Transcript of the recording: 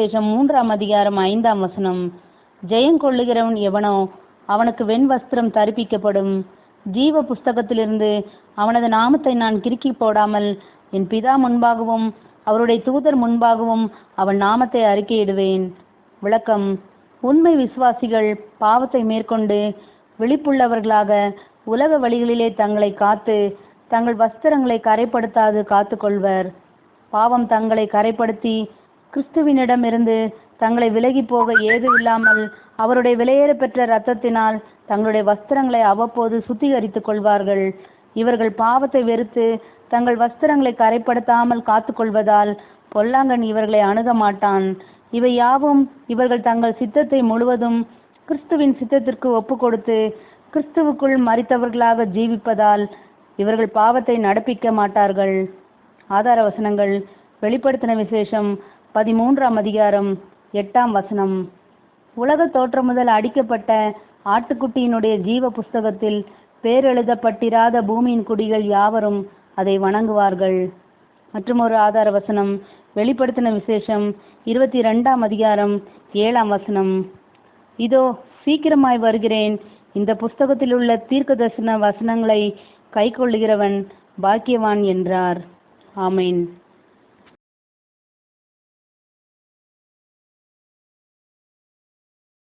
சுவிசேஷம் மூன்றாம் அதிகாரம் ஐந்தாம் வசனம். ஜெயம் கொள்ளுகிறவன் எவனோ அவனுக்கு வெண் வஸ்திரம் தரிப்பிக்கப்படும். ஜீவ புஸ்தகத்திலிருந்து அவனது நாமத்தை நான் கிறுக்கி போடாமல் என் பிதா முன்பாகவும் அவருடைய தூதர் முன்பாகவும் அவன் நாமத்தை அறிக்கையிடுவேன். விளக்கம். உண்மை விசுவாசிகள் பாவத்தை மேற்கொண்டு விழிப்புள்ளவர்களாக உலக வழிகளிலே தங்களை காத்து தங்கள் வஸ்திரங்களை கரைப்படுத்தாது காத்துக்கொள்வர். பாவம் தங்களை கரைப்படுத்தி கிறிஸ்துவினிடமிருந்து தங்களை விலகி போக ஏது இல்லாமல் அவருடைய விலையேற பெற்ற இரத்தத்தினால் தங்களுடைய வஸ்திரங்களை அவ்வப்போது சுத்திகரித்துக் கொள்வார்கள். இவர்கள் பாவத்தை வெறுத்து தங்கள் வஸ்திரங்களை கரைப்படுத்தாமல் காத்துக்கொள்வதால் பொல்லாங்கன் இவர்களை அணுக மாட்டான். இவை யாவும் இவர்கள் தங்கள் சித்தத்தை முழுவதும் கிறிஸ்துவின் சித்தத்திற்கு ஒப்பு கொடுத்து கிறிஸ்துவுக்குள் மறித்தவர்களாக ஜீவிப்பதால் இவர்கள் பாவத்தை நடப்பிக்க மாட்டார்கள். ஆதார வசனங்கள் வெளிப்படுத்தின விசேஷம் பதிமூன்றாம் அதிகாரம் எட்டாம் வசனம். உலக தோற்றம் முதல் அடிக்கப்பட்ட ஆட்டுக்குட்டியினுடைய ஜீவ புஸ்தகத்தில் பேரெழுதப்பட்டிராத பூமியின் குடிகள் யாவரும் அதை வணங்குவார்கள். மற்றும் ஒரு ஆதார வசனம் வெளிப்படுத்தின விசேஷம் இருபத்தி ரெண்டாம் அதிகாரம் ஏழாம் வசனம். இதோ சீக்கிரமாய் வருகிறேன். இந்த புஸ்தகத்தில் உள்ள தீர்க்க தரிசன வசனங்களை கைக்கொள்ளுகிறவன் பாக்கியவான் என்றார். ஆமேன்.